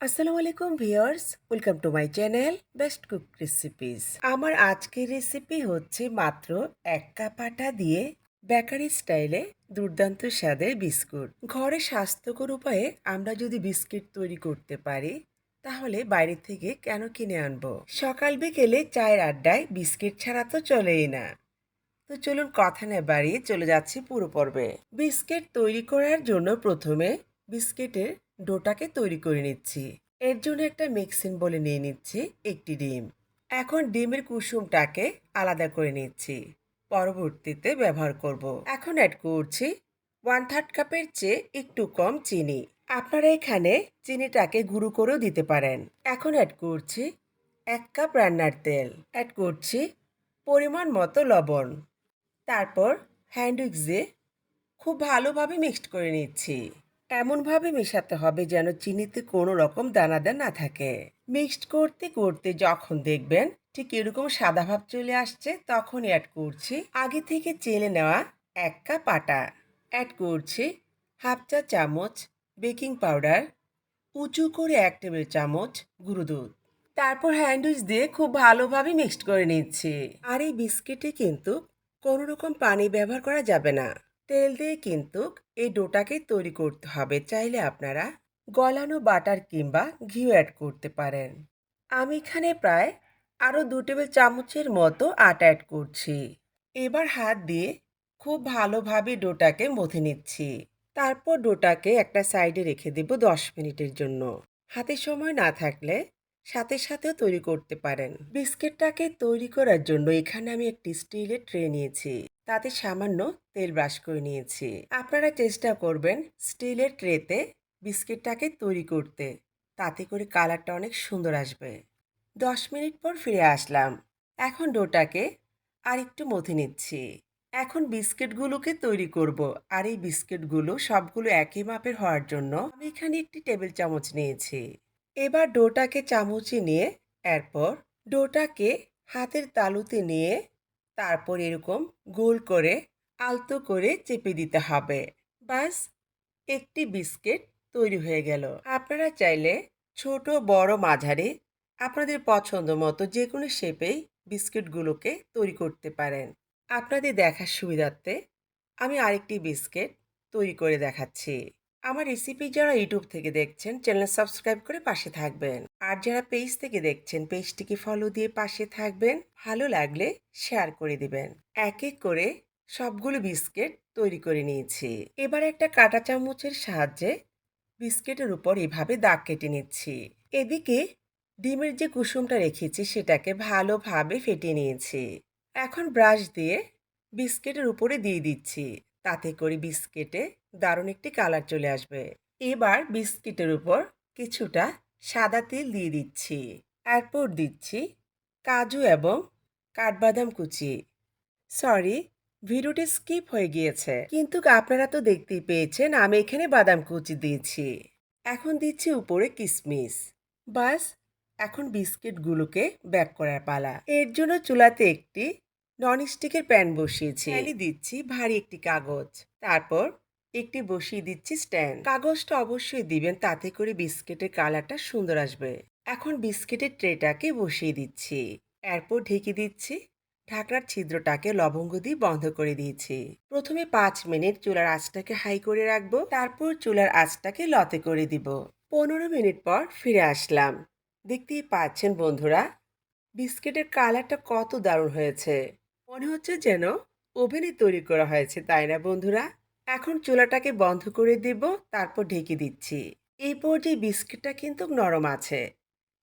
আসসালামু আলাইকুম viewers, welcome to my channel best cook recipes. আমার আজকের রেসিপি হচ্ছে মাত্র এক কাপ আটা দিয়ে বেকারি স্টাইলে দুর্দান্ত স্বাদের বিস্কুট। ঘরে স্বাস্থ্যকর উপায়ে আমরা যদি বিস্কিট তৈরি করতে পারি, তাহলে বাইরে থেকে কেন কিনে আনব? সকাল বিকেলে চায়ের আড্ডায় বিস্কিট ছাড়া তো চলেই না। তো চলুন কথা না বাড়িয়ে চলে যাচ্ছি পুরো পর্বে। বিস্কিট তৈরি করার জন্য প্রথমে বিস্কিটের ডোটাকে তৈরি করে নিচ্ছি। এর জন্য একটা মিক্সিং বলে নিয়ে নিচ্ছি একটি ডিম। এখন ডিমের কুসুমটাকে আলাদা করে নিচ্ছি। পরবর্তীতে ব্যবহার করব। এখন অ্যাড করছি ওয়ান থার্ড কাপের চেয়ে একটু কম চিনি। আপনারা এখানে চিনিটাকে গুঁড়ো করেও দিতে পারেন। এখন অ্যাড করছি এক কাপ রান্নার তেল। অ্যাড করছি পরিমাণ মতো লবণ। তারপর হ্যান্ড উইক্স খুব ভালোভাবে মিক্সড করে নিচ্ছি। এমনভাবে মেশাতে হবে যেন চিনিতে কোনো রকম দানাদার না থাকে? মিক্সড করতে করতে যখন দেখবেন ঠিক এরকম সাদা ভাব চলে আসছে তখন অ্যাড করছি। আগে থেকে চেলে নেওয়া এক কাপ আটা। অ্যাড করছি হাফ চা চামচ বেকিং পাউডার উঁচু করে এক টেবিল চামচ গুঁড়ো দুধ। তারপর হ্যান্ডউইচ দিয়ে খুব ভালোভাবে মিক্সড করে নিচ্ছি। আর এই বিস্কিটে কিন্তু কোনো রকম পানি ব্যবহার করা যাবে না। তেল দিয়ে কিন্তু এই ডোটাকে তৈরি করতে হবে। চাইলে আপনারা গলানো বাটার কিংবা ঘিও অ্যাড করতে পারেন। আমি এখানে প্রায় আরও দু টেবিল চামচের মতো আটা অ্যাড করছি। এবার হাত দিয়ে খুব ভালোভাবে ডোটাকে মথে নিচ্ছি। তারপর ডোটাকে একটা সাইডে রেখে দেব দশ মিনিটের জন্য। হাতে সময় না থাকলে সাথে সাথেও তৈরি করতে পারেন। বিস্কিটটাকে তৈরি করার জন্য এখানে আমি একটি স্টিলের ট্রে নিয়েছি। তাতে সামান্য তেল ব্রাশ করে নিয়েছি। আপনারা চেষ্টা করবেন স্টিলের ট্রেতে বিস্কিটটাকে তৈরি করতে। তাতে করে কালারটা অনেক সুন্দর আসবে। দশ মিনিট পর ফিরে আসলাম। এখন ডোটাকে আর একটু মথে নিচ্ছি। এখন বিস্কিটগুলোকে তৈরি করব। আর এই বিস্কিটগুলো সবগুলো একই মাপের হওয়ার জন্য আমি এখানে একটি টেবিল চামচ নিয়েছি। এবার ডোটাকে চামচে নিয়ে এরপর ডোটাকে হাতের তালুতে নিয়ে তারপর এরকম গোল করে, আলতো করে চেপে দিতে হবে। বাস, একটি বিস্কিট তৈরি হয়ে গেল। আপনারা চাইলে ছোট, বড় মাঝারি, আপনাদের পছন্দ মতো যে কোনো শেপেই বিস্কিটগুলোকে তৈরি করতে পারেন। আপনাদের দেখার সুবিধার্থে আমি আরেকটি বিস্কিট তৈরি করে দেখাচ্ছি। আমার রেসিপি যারা ইউটিউব থেকে দেখছেন চ্যানেল সাবস্ক্রাইব করে পাশে থাকবেন। আর যারা পেজ থেকে দেখছেন, পেজটিকে ফলো দিয়ে পাশে থাকবেন। ভালো লাগলে শেয়ার করে দিবেন। এক এক করে সবগুলো বিস্কিট তৈরি করে নিয়েছি। এবার একটা কাঁটা চামচের সাহায্যে বিস্কিটের উপর এভাবে দাগ কেটে নিচ্ছি। এদিকে ডিমের যে কুসুমটা রেখেছি, সেটাকে ভালোভাবে ফেটিয়ে নিয়েছি। এখন ব্রাশ দিয়ে বিস্কিটের উপরে দিয়ে দিচ্ছি। তাতে করে বিস্কিটে দারুণ একটি কালার চলে আসবে। এবার বিস্কিটের উপর কিছুটা সাদা তেল দিয়ে দিচ্ছি এরপর দিচ্ছি কাজু এবং কাঠবাদাম কুচি। সরি ভিডিওটি স্কিপ হয়ে গিয়েছে। কিন্তু আপনারা তো দেখতেই পেয়েছেন আমি এখানে বাদাম কুচি দিয়েছি। এখন দিচ্ছি উপরে কিসমিস। বাস এখন বিস্কিটগুলোকে ব্যাক করার পালা। এর জন্য চুলাতে একটি ননস্টিকের প্যান বসিয়েছি। প্যানে দিচ্ছি ভারী একটি কাগজ। তারপর একটি বসিয়ে দিচ্ছি স্ট্যান্ড। কাগজটা অবশ্যই দিবেন, তাতে করে বিস্কিটের কালারটা সুন্দর আসবে। এখন বিস্কিটের ট্রেটাকে বসিয়ে দিচ্ছি। এরপর ঢেকে দিচ্ছি। ঢাকনার ছিদ্রটাকে লবঙ্গ দিয়ে বন্ধ করে দিয়েছি। প্রথমে পাঁচ মিনিট চুলার আঁচটাকে হাই করে রাখব। তারপর চুলার আঁচটাকে লতে করে দিব। পনেরো মিনিট পর ফিরে আসলাম। দেখতেই পাচ্ছেন বন্ধুরা, বিস্কিটের কালারটা কত দারুণ হয়েছে। মনে হচ্ছে যেন ওভেনে তৈরি করা হয়েছে, তাই না বন্ধুরা? এখন চুলাটাকে বন্ধ করে দিব, তারপর ঢেকে দিচ্ছি। এই পর্যায়ে বিস্কিটটা কিন্তু নরম আছে।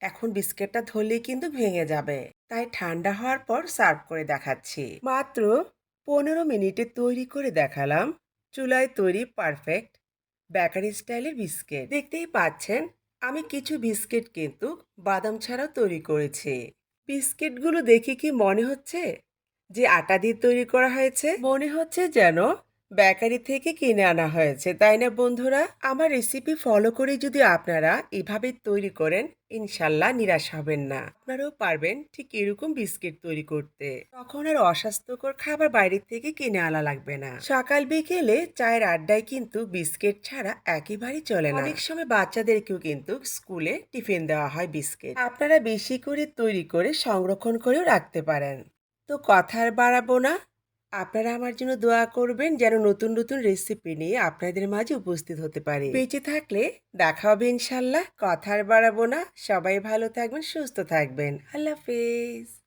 এখন বিস্কিটটা ধরলেই কিন্তু ভেঙে যাবে। তাই ঠান্ডা হওয়ার পর সার্ভ করে দেখাচ্ছি। মাত্র পনেরো মিনিটে তৈরি করে দেখালাম। চুলায় তৈরি পারফেক্ট বেকারি স্টাইলের বিস্কিট। দেখতেই পাচ্ছেন, আমি কিছু বিস্কিট কিন্তু বাদাম ছাড়াও তৈরি করেছি। বিস্কিটগুলো দেখে কি মনে হচ্ছে? যে আটা দিয়ে তৈরি করা হয়েছে? মনে হচ্ছে যেন বেকারি থেকে কিনে আনা হয়েছে, তাই না বন্ধুরা? আমার রেসিপি ফলো করে যদি আপনারা এভাবে তৈরি করেন, ইনশাল্লাহ নিরাশ হবেন না। আপনারাও পারবেন ঠিক এরকম বিস্কিট তৈরি করতে। তখন আর অস্বাস্থ্যকর খাবার বাইরে থেকে কিনে আনা লাগবে না। সকাল বিকেলে চায়ের আড্ডায় কিন্তু বিস্কিট ছাড়া একেবারেই চলে না। অনেক সময় বাচ্চাদেরকেও কিন্তু স্কুলে টিফিন দেওয়া হয় বিস্কিট। আপনারা বেশি করে তৈরি করে সংরক্ষণ করেও রাখতে পারেন। তো কথার বাড়াবো না। আপনারা আমার জন্য দোয়া করবেন যেন নতুন নতুন রেসিপি নিয়ে আপনাদের মাঝে উপস্থিত হতে পারে। বেঁচে থাকলে দেখা হবে ইনশাল্লাহ। কথার বাড়াবো না। সবাই ভালো থাকবেন, সুস্থ থাকবেন। আল্লাহ হাফেজ।